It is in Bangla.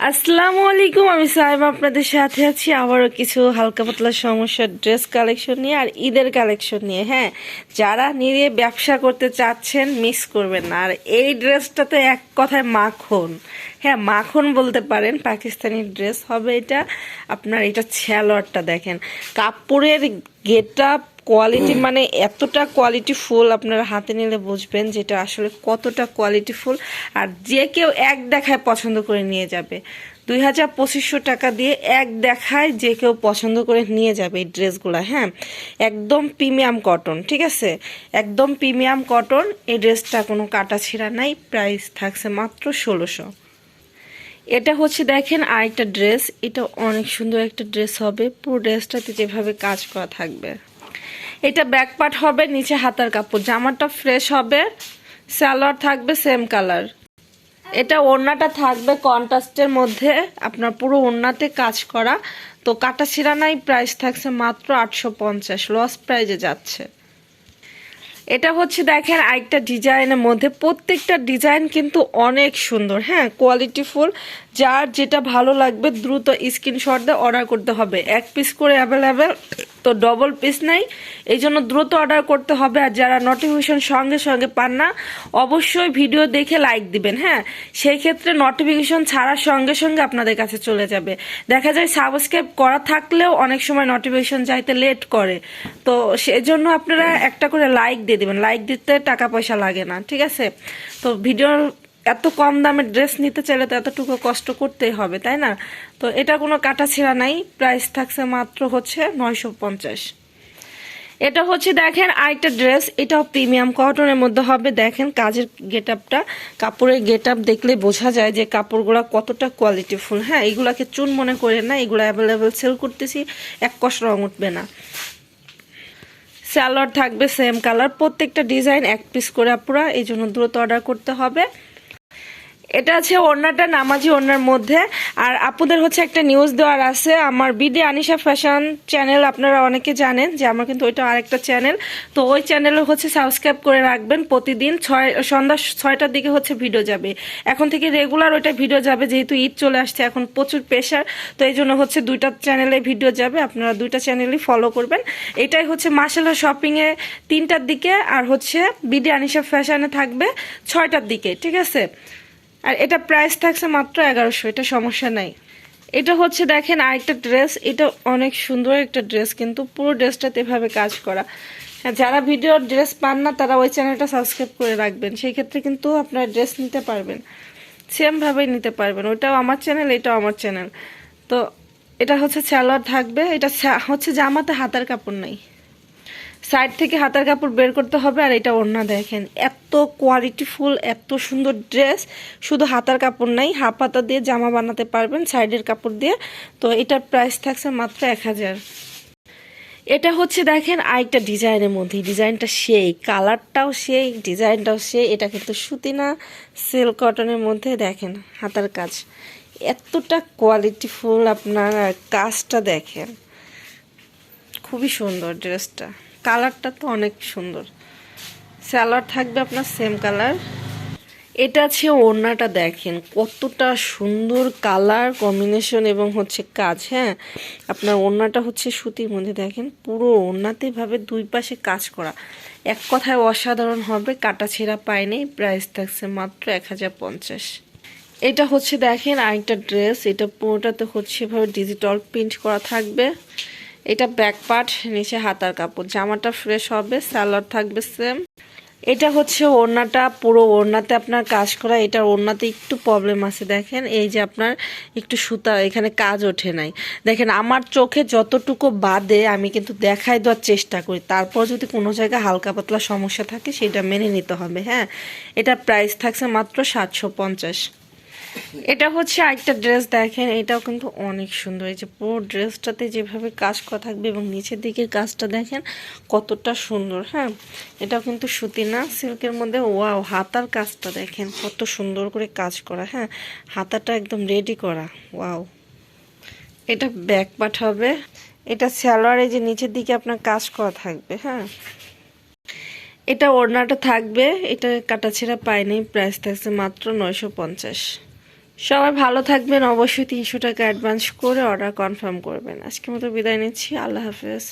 আসসালামু আলাইকুম, আমি সাহেব আপনাদের সাথে আছি। আবারও কিছু হালকা পাতলা সমস্যার ড্রেস কালেকশন নিয়ে আর ঈদের কালেকশন নিয়ে। হ্যাঁ যারা নিয়ে ব্যবসা করতে চাচ্ছেন, মিস করবেন না। আর এই ড্রেসটা তো এক কথায় মাখন। হ্যাঁ মাখন বলতে পারেন, পাকিস্তানি ড্রেস। হবে এটা আপনার, এটা ছেলোয়ারটা দেখেন। কাপড়ের গেট কোয়ালিটি মানে এতটা কোয়ালিটি ফুল আপনারা হাতে নিলে বুঝবেন যেটা আসলে কতটা কোয়ালিটি ফুল আর যে কেউ এক দেখায় পছন্দ করে নিয়ে যাবে। দুই হাজার পঁচিশশো টাকা দিয়ে এক দেখায় যে কেউ পছন্দ করে নিয়ে যাবে এই ড্রেসগুলো হ্যাঁ? একদম প্রিমিয়াম কটন ঠিক আছে? একদম প্রিমিয়াম কটন এই ড্রেসটা কোনো কাটা ছিঁড়া নাই প্রাইস থাকছে মাত্র ষোলোশো। এটা হচ্ছে দেখেন আরেকটা ড্রেস, এটা অনেক সুন্দর একটা ড্রেস হবে, পুরো ড্রেসটাতে যেভাবে কাজ করা থাকবে। এটা ব্যাক পার্ট হবে, নিচে হাতার কাপড়। জামাটা ফ্রেশ হবে, সালোয়ার থাকবে সেম কালার এটা ওড়নাটা থাকবে কন্ট্রাস্টের মধ্যে। আপনার পুরো ওড়নাতে কাজ করা। তো কাটা ছিঁড়া নাই প্রাইস থাকছে মাত্র আটশো পঞ্চাশ। লস প্রাইজে যাচ্ছে। এটা হচ্ছে দেখেন আরেকটা ডিজাইনের মধ্যে। প্রত্যেকটা ডিজাইন কিন্তু অনেক সুন্দর হ্যাঁ? কোয়ালিটিফুল যার যেটা ভালো লাগবে, দ্রুত স্ক্রিনশট দিয়ে অর্ডার করতে হবে। এক পিস করে অ্যাভেলেবেল তো ডবল পিস নাই। এই জন্য দ্রুত অর্ডার করতে হবে আর যারা নোটিফিকেশন সঙ্গে সঙ্গে পান না, অবশ্যই ভিডিও দেখে লাইক দিবেন হ্যাঁ? সেই ক্ষেত্রে নোটিফিকেশন ছাড়ার সঙ্গে সঙ্গে আপনাদের কাছে চলে যাবে। দেখা যায় সাবস্ক্রাইব করা থাকলেও অনেক সময় নোটিফিকেশন যাইতে লেট করে। তো সেজন্য আপনারা একটা করে লাইক দিয়ে দিবেন। লাইক দিতে টাকা পয়সা লাগে না, ঠিক আছে? তো ভিডিওর এত কম দামের ড্রেস নিতে চাইলে তো এতটুকু কষ্ট করতেই হবে, তাই না? তো এটা কোনো কাটা ছিঁড়া নাই প্রাইস থাকছে মাত্র হচ্ছে নয়শো পঞ্চাশ। এটা হচ্ছে দেখেন আরেকটা ড্রেস এটাও প্রিমিয়াম কটনের মধ্যে হবে। দেখেন কাজের গেট আপটা কাপড়ের গেট আপ দেখলে বোঝা যায় যে কাপড়গুলো কতটা কোয়ালিটিফুল হ্যাঁ এগুলাকে চুন মনে করে না, এগুলো অ্যাভেলেবেল সেল করতেছি, এক কষ রং উঠবে না। স্যালোয়ার থাকবে সেম কালার প্রত্যেকটা ডিজাইন এক পিস করে পুরা এই জন্য দ্রুত অর্ডার করতে হবে। এটা আছে ওড়নাটা, নামাজি ওড়নার মধ্যে। আর আপুদের হচ্ছে একটা নিউজ দেওয়ার আছে। আমার বিডি আনিশা ফ্যাশন চ্যানেল আপনারা অনেকে জানেন যে আমার কিন্তু ওইটা আরেকটা চ্যানেল তো ওই চ্যানেলে হচ্ছে সাবস্ক্রাইব করে রাখবেন প্রতিদিন। ছয়, সন্ধ্যা ছয়টার দিকে হচ্ছে ভিডিও যাবে। এখন থেকে রেগুলার ওইটা ভিডিও যাবে, যেহেতু ঈদ চলে আসছে, এখন প্রচুর প্রেশার তো এই জন্য হচ্ছে দুইটা চ্যানেলে ভিডিও যাবে। আপনারা দুইটা চ্যানেলই ফলো করবেন। এটাই হচ্ছে মাসালা শপিংয়ে তিনটার দিকে। আর হচ্ছে বিডি আনিশা ফ্যাশনে থাকবে ছয়টার দিকে, ঠিক আছে? আর এটা প্রাইস থাকছে মাত্র এগারোশো এটা সমস্যা নাই। এটা হচ্ছে দেখেন আরেকটা ড্রেস এটা অনেক সুন্দর একটা ড্রেস কিন্তু পুরো ড্রেসটাতে এভাবে কাজ করা। হ্যাঁ, যারা ভিডিওর ড্রেস পান না তারা ওই চ্যানেলটা সাবস্ক্রাইব করে রাখবেন। সেই ক্ষেত্রে কিন্তু আপনার ড্রেস নিতে পারবেন। সেমভাবেই নিতে পারবেন। ওইটাও আমার চ্যানেল এটাও আমার চ্যানেল তো এটা হচ্ছে স্যালোয়ার থাকবে এটা হচ্ছে জামাতে হাতার কাপড় নাই। সাইড থেকে হাতার কাপড় বের করতে হবে আর এটা ওড়না দেখেন। এত কোয়ালিটি ফুল, এত সুন্দর ড্রেস শুধু হাতার কাপড় নাই, হাফ হাতা দিয়ে জামা বানাতে পারবেন সাইডের কাপড় দিয়ে। তো এটার প্রাইস থাকছে মাত্র এক হাজার। এটা হচ্ছে দেখেন আরেকটা ডিজাইনের মধ্যে, ডিজাইনটা সেই, কালারটাও সেই, ডিজাইনটাও সেই, এটা কিন্তু সুতি না সিল্ক কটনের মধ্যে দেখেন হাতার কাজ। এতটা কোয়ালিটি ফুল আপনার কাজটা দেখেন। খুবই সুন্দর ড্রেসটা কালারটা তো অনেক সুন্দর। স্যালার থাকবে আপনার সেম কালার এটা আছে ওড়নাটা দেখেন, কতটা সুন্দর কালার কম্বিনেশন এবং হচ্ছে কাজ হ্যাঁ? আপনার ওড়নাটা হচ্ছে সুতির মধ্যে দেখেন, পুরো ওড়নাতে ভাবে দুই পাশে কাজ করা। এক কথায় অসাধারণ হবে, কাটা ছেঁড়া পায়নি প্রাইস থাকছে মাত্র এক হাজার পঞ্চাশ। এটা হচ্ছে দেখেন আরেকটা ড্রেস এটা পুরোটাতে হচ্ছে এভাবে ডিজিটাল প্রিন্ট করা থাকবে। এটা ব্যাক পার্ট নিচে হাতার কাপড়। জামাটা ফ্রেশ হবে স্যালার থাকবে সেম এটা হচ্ছে ওড়নাটা, পুরো ওড়নাতে আপনার কাজ করা। এটার ওড়নাতে একটু প্রবলেম আছে, দেখেন। এই যে আপনার একটু সুতা, এখানে কাজ ওঠে নাই। দেখেন, আমার চোখে যতটুকু বাদে, আমি কিন্তু দেখাই দেওয়ার চেষ্টা করি। তারপর যদি কোনো জায়গায় হালকা পাতলা সমস্যা থাকে, সেটা মেনে নিতে হবে হ্যাঁ? এটা প্রাইস থাকছে মাত্র সাতশো পঞ্চাশ। এটা হচ্ছে আরেকটা ড্রেস দেখেন, এটাও কিন্তু অনেক সুন্দর। এই যে পুরো ড্রেসটাতে যেভাবে কাজ করা থাকবে এবং নিচের দিকের কাজটা দেখেন, কতটা সুন্দর হ্যাঁ? এটাও কিন্তু সুতি না, সিল্কের মধ্যে, ওয়াও, হাতার কাজটা দেখেন, কত সুন্দর করে কাজ করা হ্যাঁ? হাতাটা একদম রেডি করা, ওয়াও। এটা ব্যাক পাঠ হবে। এটা স্যালোয়ারে যে নিচের দিকে আপনার কাজ করা থাকবে হ্যাঁ? এটা ওড়নাটা থাকবে, এটা কাটাছেঁড়া পায়নি প্রাইস থাকছে মাত্র নয়শো পঞ্চাশ। সবাই ভালো থাকবেন। অবশ্যই তিনশো টাকা অ্যাডভান্স করে অর্ডার কনফার্ম করবেন। আজকে মতো বিদায় নিচ্ছি। আল্লাহ হাফেজ।